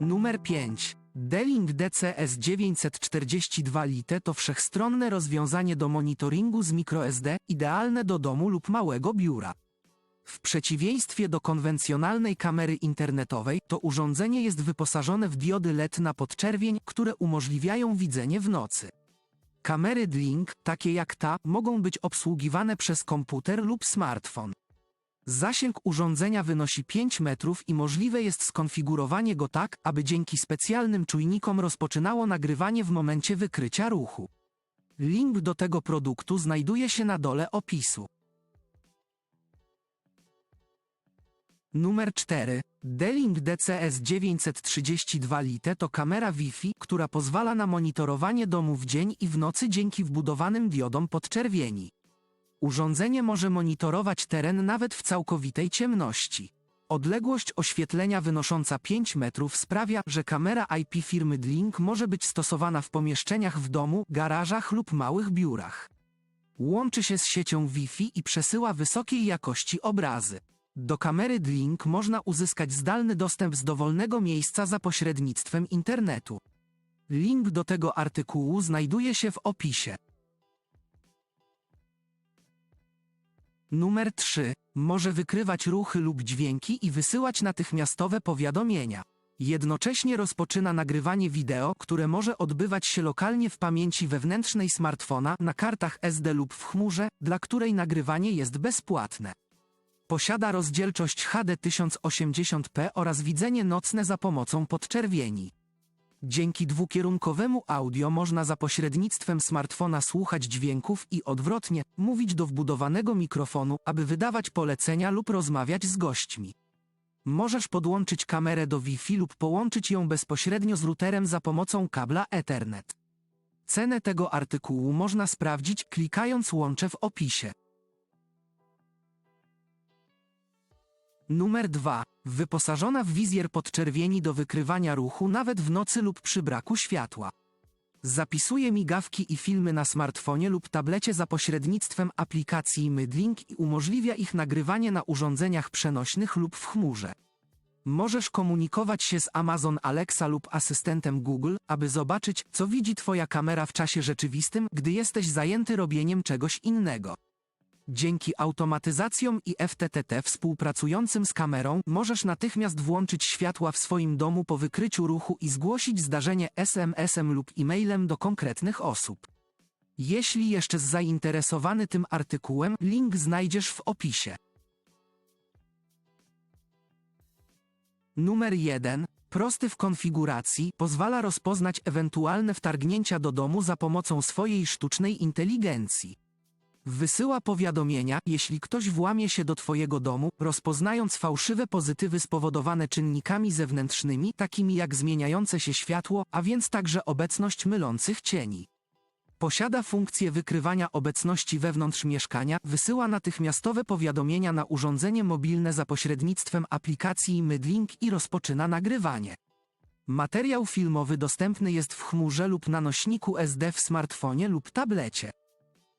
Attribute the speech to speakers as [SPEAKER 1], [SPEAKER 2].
[SPEAKER 1] Numer 5. D-Link DCS 942 Lite to wszechstronne rozwiązanie do monitoringu z microSD, idealne do domu lub małego biura. W przeciwieństwie do konwencjonalnej kamery internetowej, to urządzenie jest wyposażone w diody LED na podczerwień, które umożliwiają widzenie w nocy. Kamery D-Link, takie jak ta, mogą być obsługiwane przez komputer lub smartfon. Zasięg urządzenia wynosi 5 metrów i możliwe jest skonfigurowanie go tak, aby dzięki specjalnym czujnikom rozpoczynało nagrywanie w momencie wykrycia ruchu. Link do tego produktu znajduje się na dole opisu. Numer 4. D-Link DCS 932 Lite to kamera Wi-Fi, która pozwala na monitorowanie domu w dzień i w nocy dzięki wbudowanym diodom podczerwieni. Urządzenie może monitorować teren nawet w całkowitej ciemności. Odległość oświetlenia wynosząca 5 metrów sprawia, że kamera IP firmy D-Link może być stosowana w pomieszczeniach w domu, garażach lub małych biurach. Łączy się z siecią Wi-Fi i przesyła wysokiej jakości obrazy. Do kamery D-Link można uzyskać zdalny dostęp z dowolnego miejsca za pośrednictwem internetu. Link do tego artykułu znajduje się w opisie. Numer 3. Może wykrywać ruchy lub dźwięki i wysyłać natychmiastowe powiadomienia. Jednocześnie rozpoczyna nagrywanie wideo, które może odbywać się lokalnie w pamięci wewnętrznej smartfona, na kartach SD lub w chmurze, dla której nagrywanie jest bezpłatne. Posiada rozdzielczość HD 1080p oraz widzenie nocne za pomocą podczerwieni. Dzięki dwukierunkowemu audio można za pośrednictwem smartfona słuchać dźwięków i odwrotnie, mówić do wbudowanego mikrofonu, aby wydawać polecenia lub rozmawiać z gośćmi. Możesz podłączyć kamerę do Wi-Fi lub połączyć ją bezpośrednio z routerem za pomocą kabla Ethernet. Cenę tego artykułu można sprawdzić klikając łącze w opisie. Numer 2. Wyposażona w wizjer podczerwieni do wykrywania ruchu nawet w nocy lub przy braku światła. Zapisuje migawki i filmy na smartfonie lub tablecie za pośrednictwem aplikacji Mydlink i umożliwia ich nagrywanie na urządzeniach przenośnych lub w chmurze. Możesz komunikować się z Amazon Alexa lub asystentem Google, aby zobaczyć, co widzi Twoja kamera w czasie rzeczywistym, gdy jesteś zajęty robieniem czegoś innego. Dzięki automatyzacjom i FTTT współpracującym z kamerą możesz natychmiast włączyć światła w swoim domu po wykryciu ruchu i zgłosić zdarzenie SMS-em lub e-mailem do konkretnych osób. Jeśli jeszcze zainteresowany tym artykułem, link znajdziesz w opisie. Numer 1. Prosty w konfiguracji, pozwala rozpoznać ewentualne wtargnięcia do domu za pomocą swojej sztucznej inteligencji. Wysyła powiadomienia, jeśli ktoś włamie się do Twojego domu, rozpoznając fałszywe pozytywy spowodowane czynnikami zewnętrznymi, takimi jak zmieniające się światło, a więc także obecność mylących cieni. Posiada funkcję wykrywania obecności wewnątrz mieszkania, wysyła natychmiastowe powiadomienia na urządzenie mobilne za pośrednictwem aplikacji Mydlink i rozpoczyna nagrywanie. Materiał filmowy dostępny jest w chmurze lub na nośniku SD w smartfonie lub tablecie.